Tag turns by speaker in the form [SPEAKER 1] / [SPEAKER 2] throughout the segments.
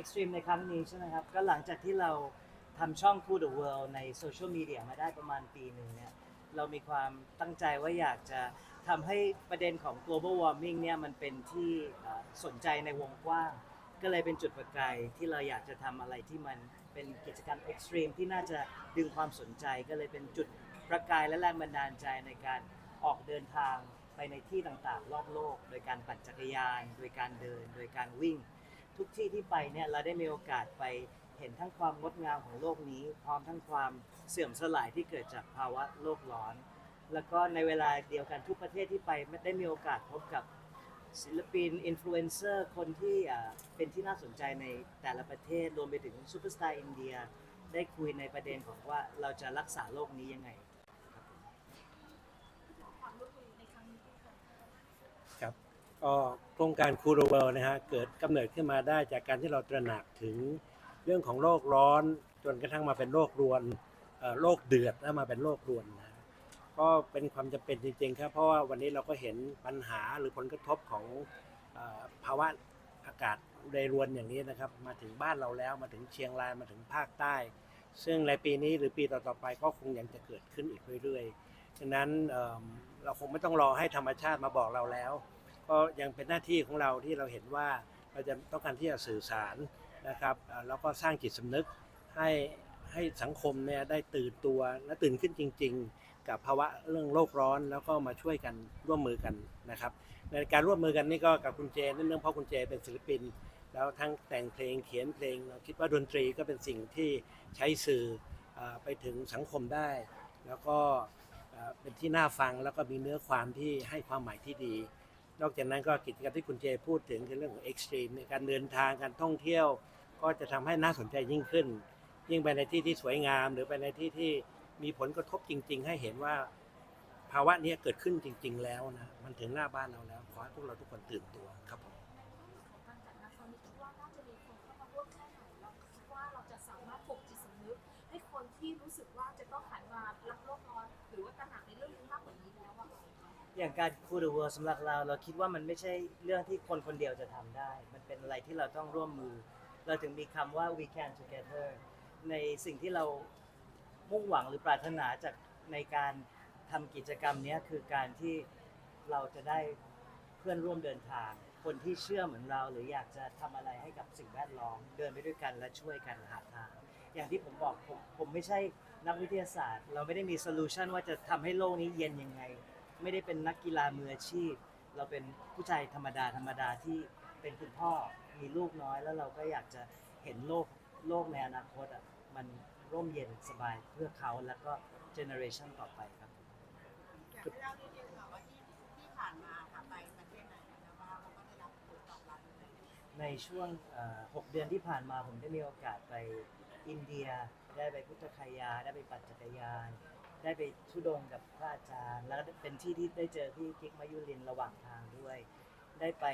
[SPEAKER 1] Extreme ในครั้งนี้ใช่ไหมครับ ก็หลังจากที่เราทำช่อง Cool the World ในโซเชียลมีเดียมาได้ประมาณปีหนึ่งเนี่ยเรามีความตั้งใจว่าอยากจะทำให้ประเด็นของ global warming เนี่ยมันเป็นที่สนใจในวงกว้าง ก็เลยเป็นจุดประกายที่เราอยากจะทำอะไรที่มันเป็นกิจกรรม extreme ที่น่าจะดึงความสนใจ ก็เลยเป็นจุดประกายและแรงบันดาลใจในการออกเดินทางไปในที่ต่างๆ รอบโลก โดยการปั่นจักรยาน โดยการเดิน โดยการวิ่ง ทุกที่ที่ไปเนี่ยเราได้มีโอกาสไปเห็นทั้งความงดงามของโลกนี้ พร้อมทั้งความเสื่อมสลายที่เกิดจากภาวะโลกร้อน แล้วก็ในเวลาเดียวกันทุกประเทศที่ไปไม่ได้มีโอกาสพบกับศิลปินอินฟลูเอนเซอร์คนที่อ่าเป็นที่น่าสนใจในแต่ละประเทศรวมไปถึงซูเปอร์สตาร์อินเดีย ได้คุยในประเด็นของว่าเราจะรักษาโลกนี้ยังไง
[SPEAKER 2] ความร่วมมือในครั้งนี้ค่ะ
[SPEAKER 3] ครับ ก็โครงการคูโรเวลนะฮะเกิดกำเนิดขึ้นมาได้จากการที่เราตระหนักถึงเรื่องของโลกร้อน จนกระทั่งมาเป็นโลกรวนเอ่อโลกเดือดแล้วมาเป็นโลกรวนนะก็เป็นความจำเป็นจริงๆครับเพราะว่าวันนี้เราก็เห็นปัญหาหรือผลกระทบของอภาวะอากาศเรรวนอย่างนี้นะครับ มาถึงบ้านเราแล้วมาถึงเชียงรายมาถึงภาคใต้ ซึ่งในปีนี้หรือปีต่อๆไปก็คงยังจะเกิดขึ้นอีกเรื่อยๆฉะนั้นเเราคงไม่ต้องรอให้ธรรมชาติมาบอกเราแล้ว ก็ยังเป็นหน้าที่ของเราที่เราเห็นว่าเราจะต้องการที่จะสื่อสารนะครับแล้วก็สร้างจิตสำนึกให้ให้สังคมเนี่ยได้ตื่นตัวและตื่นขึ้นจริง ๆ กับภาวะเรื่องโลกร้อนแล้วก็มาช่วยกันร่วมมือกันนะครับ ในการร่วมมือกันนี่ก็กับคุณเจนั่นเรื่องเพราะคุณเจเป็นศิลปิน แล้วทั้งแต่งเพลงเขียนเพลงเราคิดว่าดนตรีก็เป็นสิ่งที่ใช้สื่ออไปถึงสังคมได้ แล้วก็เป็นที่น่าฟังแล้วก็มีเนื้อความที่ให้ความหมายที่ดี นอกจากนั้นก็กิจกรรมที่คุณเจพูดถึงคือเรื่องของ extreme ในการเดินทางการท่องเที่ยว ก็จะทำให้น่าสนใจยิ่งขึ้น ยิ่งไปในที่ที่สวยงาม หรือไปในที่ที่มีผลกระทบจริง ๆ ให้เห็นว่าภาวะนี้เกิดขึ้นจริง ๆ แล้วนะมันถึงหน้าบ้านเราแล้วขอให้พวกเราทุกคนตื่นตัวครับผม
[SPEAKER 2] การจัดงานครั้งนี้ว่าจะมีคนเข้ามาร่วมแค่ไหนเราคิดว่าเราจะสามารถปลุกจิตสำนึกให้คนที่รู้สึกว่าจะต้องหันมารักโลกร้อนหรือว่าตระหนักในเรื่องนี้ อ
[SPEAKER 1] ย่างการคูลเดอะเวิร์สำหรับเรา เราคิดว่ามันไม่ใช่เรื่องที่คนคนเดียวจะทำได้ มันเป็นอะไรที่เราต้องร่วมมือ เราถึงมีคำว่า we can together ในสิ่งที่เรามุ่งหวังหรือปรารถนาจากในการทำกิจกรรมเนี้ยคือการที่เราจะได้เพื่อนร่วมเดินทาง คนที่เชื่อเหมือนเรา หรืออยากจะทำอะไรให้กับสิ่งแวดล้อมเดินไปด้วยกันและช่วยกันหาทาง อย่างที่ผมบอกผมผมไม่ใช่นักวิทยาศาสตร์ เราไม่ได้มีโซลูชันว่าจะทำให้โลกนี้เย็นยังไง ไม่ได้เป็นนักกีฬามืออาชีพ เราเป็นผู้ชายธรรมดาธรรมดาที่เป็นคุณพ่อมีลูกน้อย แล้วเราก็อยากจะเห็นโลกโลกในอนาคตอะมันร่มเย็นสบายเพื่อเขาแล้วก็เจเนอเรชันต่อไปครับ
[SPEAKER 4] อยากให้เล่านิดนึงค่ะว่าที่ที่ผ่านมาค่ะไปประเทศไหนแล้วว่าเราก็ได้รับผลตอบรับยังไง
[SPEAKER 1] ในช่วงเอ่อหกเดือนที่ผ่านมาผมได้มีโอกาสไปอินเดีย ได้ไปพุทธคยา ได้ไปปั่นจักรยาน ได้ไปทุดงกับพระอาจารย์ แล้วก็เป็นที่ที่ได้เจอพี่กิ๊กมายุรินทร์ระหว่างทางด้วย ได้ไป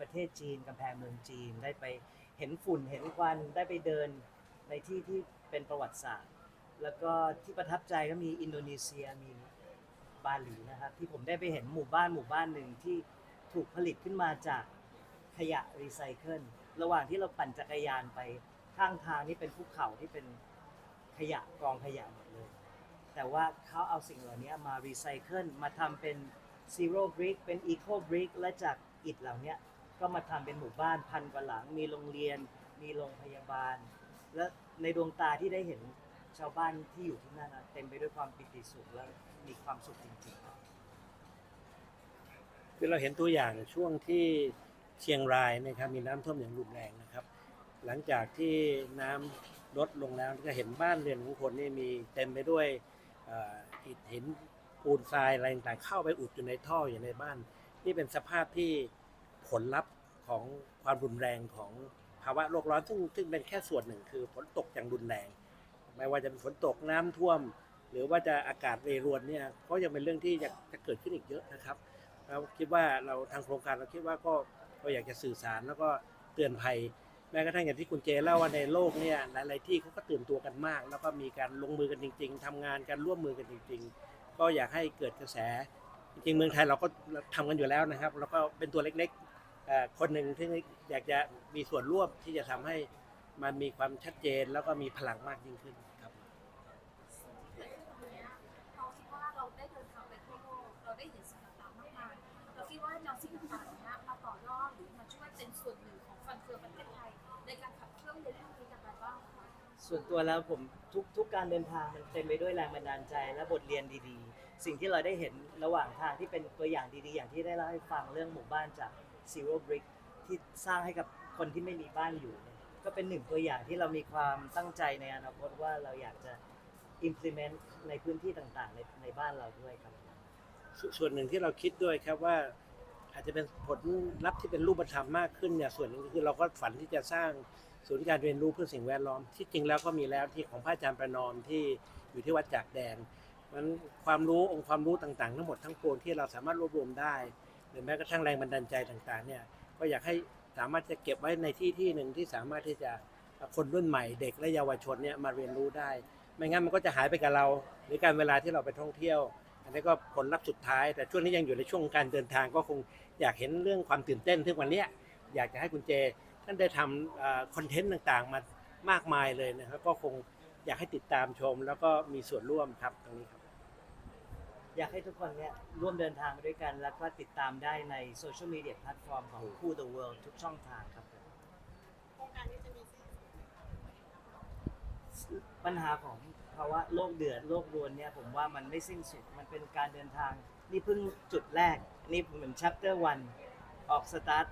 [SPEAKER 1] ประเทศจีนกำแพงเมืองจีน ได้ไปเห็นฝุ่นเห็นควันได้ไปเดินในที่ที่เป็นประวัติศาสตร์ แล้วก็ที่ประทับใจก็มีอินโดนีเซียมีบาหลีนะครับ ที่ผมได้ไปเห็นหมู่บ้านหมู่บ้านหนึ่งที่ถูกผลิตขึ้นมาจากขยะรีไซเคิลระหว่างที่เราปั่นจักรยานไปข้างทางนี่เป็นภูเขาที่เป็นขยะกองขยะหมดเลย แต่ว่าเขาเอาสิ่งเหล่านี้มารีไซเคิลมาทำเป็น Zero Brick เป็น Eco Brick และจากอิฐเหล่านี้ก็มาทำเป็นหมู่บ้านพันกว่าหลัง มีโรงเรียน มีโรงพยาบาล และในดวงตาที่ได้เห็นชาวบ้านที่อยู่ที่นั่นนะเต็มไปด้วยความปิติสุขและมีความสุขจริงๆครับ
[SPEAKER 3] คือเราเห็นตัวอย่างช่วงที่เชียงรายนะครับมีน้ำท่วมอย่างรุนแรงนะครับ หลังจากที่น้ำลดลงแล้วก็เห็นบ้านเรือนของคนนี่มีเต็มไปด้วย อิฐหินปูนทรายอะไรต่างๆเข้าไปอุดอยู่ในท่ออยู่ในบ้าน นี่เป็นสภาพที่ผลลัพธ์ของความรุนแรงของภาวะโลกร้อนซึ่งซึ่งเป็นแค่ส่วนหนึ่งคือฝนตกอย่างรุนแรง ไม่ว่าจะเป็นฝนตกน้ำท่วม หรือว่าจะอากาศเรรวนเนี่ยก็ยังเป็นเรื่องที่จะจะเกิดขึ้นอีกเยอะนะครับเราคิดว่าเราทางโครงการเราคิดว่าก็ก็อยากจะสื่อสารแล้วก็เตือนภัย แม้กระทั่งอย่างที่คุณเจเล่าว่าในโลกเนี่ยหลายๆที่เขาก็ตื่นตัวกันมาก แล้วก็มีการลงมือกันจริง ๆทำงานกันร่วมมือกันจริง ๆ ก็อยากให้เกิดกระแส จริงเมืองไทยเราก็ทำกันอยู่แล้วนะครับ แล้วก็เป็นตัวเล็กๆคนหนึ่งที่อยากจะมีส่วนร่วมที่จะทำให้มันมีความชัดเจนแล้วก็มีพ
[SPEAKER 2] ลังมากยิ่งขึ้น
[SPEAKER 1] ส่วนตัวแล้วผมทุกทุกการเดินทางมันเต็มไปด้วยแรงบันดาลใจและบทเรียนดีๆ สิ่งที่เราได้เห็นระหว่างทางที่เป็นตัวอย่างดีๆ อย่างที่ได้เล่าให้ฟังเรื่องหมู่บ้านจาก Zero Brick ที่สร้างให้กับคนที่ไม่มีบ้านอยู่เนี่ยก็เป็นหนึ่งตัวอย่างที่เรามีความตั้งใจในอนาคตว่าเราอยากจะ implement ในพื้นที่ต่างๆ ในในบ้านเราด้วยครับ
[SPEAKER 3] สส่วนหนึ่งที่เราคิดด้วยครับว่า อาจจะเป็นผลลัพธ์ที่เป็นรูปธรรมมากขึ้นเนี่ยส่วนหนึ่งก็คือเราก็ฝันที่จะสร้าง ศูนย์การเรียนรู้เพื่อสิ่งแวดล้อม ที่จริงแล้วก็มีแล้วที่ของพระอาจารย์ประนอมที่อยู่ที่วัดจากแดนมันความรู้องค์ความรู้ต่างๆ ทั้งหมดทั้งปวงที่เราสามารถรวบรวมได้หรือแม้กระทั่งแรงบันดาลใจต่างๆเนี่ยก็อยากให้สามารถจะเก็บไว้ในที่ที่หนึ่งที่สามารถที่จะคนรุ่นใหม่เด็กและเยาวชนเนี่ยมาเรียนรู้ได้ ไม่งั้นมันก็จะหายไปกับเรา หรือการเวลาที่เราไปท่องเที่ยว อันนี้ก็ผลลัพธ์สุดท้าย แต่ช่วงนี้ยังอยู่ในช่วงการเดินทางก็คงอยากเห็นเรื่องความตื่นเต้นที่วันนี้อยากจะให้คุณเจ ท่านได้ทำคอนเทนต์ต่างๆ มามากมายเลยนะครับ ก็คงอยากให้ติดตามชม แล้วก็มีส่วนร่วมครับตรงนี้ครับ
[SPEAKER 1] อยากให้ทุกคนเนี่ยร่วมเดินทางไปด้วยกัน แล้วก็ติดตามได้ในโซเชียลมีเดียแพลตฟอร์มของคู่ The World ทุกช่องทางครับผม
[SPEAKER 4] โครงการนี้จะมีสิ้นสุด
[SPEAKER 1] ปัญหาของภาวะโลกเดือดโลกรวนเนี่ยผมว่ามันไม่สิ้นสุด มันเป็นการเดินทาง นี่เพิ่งจุดแรก นี่เหมือนชัปเตอร์วันออกสตาร์ท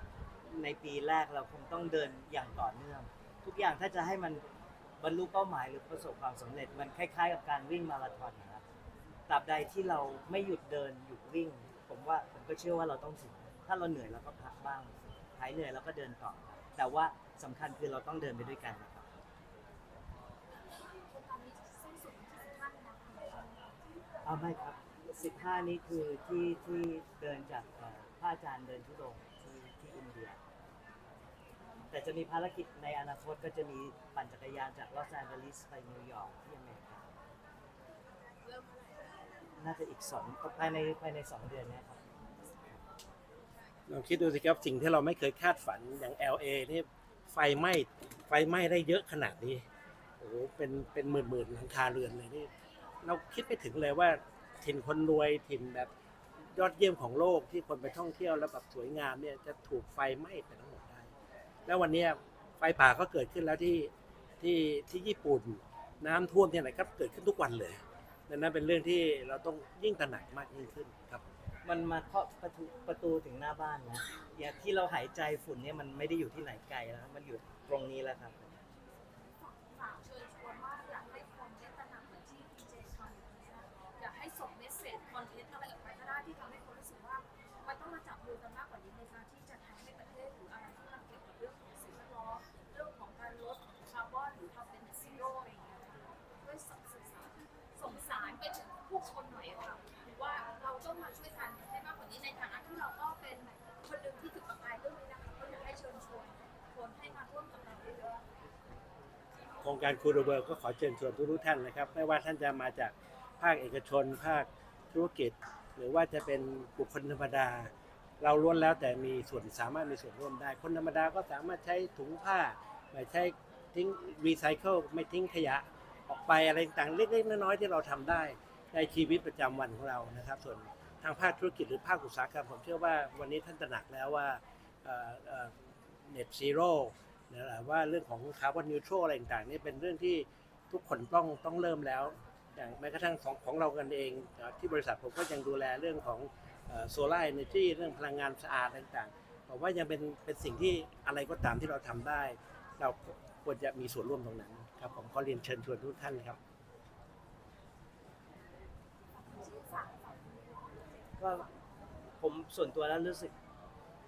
[SPEAKER 1] ในปีแรกเราคงต้องเดินอย่างต่อเนื่อง ทุกอย่างถ้าจะให้มันบรรลุเป้าหมายหรือประสบความสำเร็จมันคล้ายๆ กับการวิ่งมาราธอนนะครับตราบใดที่เราไม่หยุดเดินหยุดวิ่ง ผมว่าผมก็เชื่อว่าเราต้องถึง ถ้าเราเหนื่อยเราก็พักบ้างหายเหนื่อยเราก็เดินต่อ แต่ว่าสำคัญคือเราต้องเดินไปด้วยกันนะครับ
[SPEAKER 2] โครงการนี้สิ้นสุดวันที่15มีนาคมนี้
[SPEAKER 1] เอาไม่ครับ 15 นี้คือที่ที่เดินจากพระอาจารย์เดินทุดง เดีย แต่จะมีภารกิจในอนาคตก็จะมีปั่นจักรยานจากลอสแอนเจลิสไปนิวยอร์กที่อเมริกา
[SPEAKER 4] เริ่มเมื่อไหร่
[SPEAKER 1] น่าจะอีกสองภายในภายในสองเดือนเนี้ครับ
[SPEAKER 3] ลองคิดดูสิครับสิ่งที่เราไม่เคยคาดฝันอย่าง LA นี่ไฟไหม้ไฟไหม้ได้เยอะขนาดนี้โอ้โหเป็นเป็นหมื่นหมื่นหลังคาเรือนเลยนี่เราคิดไม่ถึงเลยว่าถิ่นคนรวยถิ่นแบบ ยอดเยี่ยมของโลกที่คนไปท่องเที่ยวแล้วแบบสวยงามเนี่ยจะถูกไฟไหม้ไปทั้งหมดได้ แล้ววันนี้ไฟป่าก็เกิดขึ้นแล้วที่ที่ที่ญี่ปุ่น น้ำท่วมที่ไหนก็เกิดขึ้นทุกวันเลยดังนั้นเป็นเรื่องที่เราต้องยิ่งตระหนักมากยิ่งขึ้นครับ
[SPEAKER 1] มันมาเคาะประตูประตูถึงหน้าบ้านนะอย่างที่เราหายใจฝุ่นเนี่ยมันไม่ได้อยู่ที่ไหนไกลแล้ว มันอยู่ตรงนี้แล้วครับ
[SPEAKER 2] โครงการคู
[SPEAKER 3] โรเบิร์ก็ขอเชิญชวนทุกท่านนะครับ ไม่ว่าท่านจะมาจากภาคเอกชน ภาคธุรกิจ หรือว่าจะเป็นบุคคลธรรมดา เราล้วนแล้วแต่มีส่วนสามารถมีส่วนร่วมได้ คนธรรมดาก็สามารถใช้ถุงผ้าไม่ใช้ทิ้งรีไซเคิลไม่ทิ้งขยะออกไปอะไรต่างๆเล็กๆน้อยๆที่เราทำได้ในชีวิตประจำวันของเรานะครับ ส่วนทางภาคธุรกิจหรือภาคอุตสาหกรรมผมเชื่อว่าวันนี้ท่านตระหนักแล้วว่าเน็ตซีโร่ นะฮะว่าเรื่องของคาร์บอนนิวทรัลอะไรต่างๆนี่เป็นเรื่องที่ทุกคนต้องต้องเริ่มแล้ว อย่างแม้กระทั่งของของเรากันเอง ที่บริษัทผมก็ยังดูแลเรื่องของโซลาร์เอเนจีเรื่องพลังงานสะอาดต่างๆผมว่ายังเป็นเป็นสิ่งที่อะไรก็ตามที่เราทำได้ เราควรจะมีส่วนร่วมตรงนั้นครับผมขอเรียนเชิญชวนทุกท่านครับ
[SPEAKER 1] ก็ผมส่วนตัวแล้วรู้สึก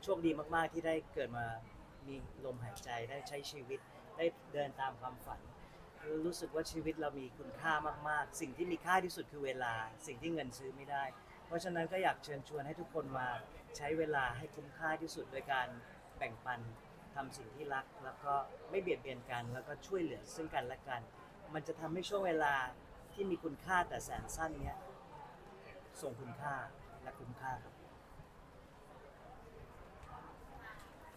[SPEAKER 1] โชคดีมาก ๆ ที่ได้เกิดมา มีลมหายใจได้ใช้ชีวิตได้เดินตามความฝัน รู้สึกว่าชีวิตเรามีคุณค่ามาก ๆ สิ่งที่มีค่าที่สุดคือเวลา สิ่งที่เงินซื้อไม่ได้ เพราะฉะนั้นก็อยากเชิญชวนให้ทุกคนมาใช้เวลาให้คุ้มค่าที่สุดโดยการแบ่งปันทำสิ่งที่รัก แล้วก็ไม่เบียดเบียนกันแล้วก็ช่วยเหลือซึ่งกันและกัน มันจะทำให้ช่วงเวลาที่มีคุณค่าแต่แสนสั้นเนี้ยส่งคุณค่าและคุ้มค่าครับ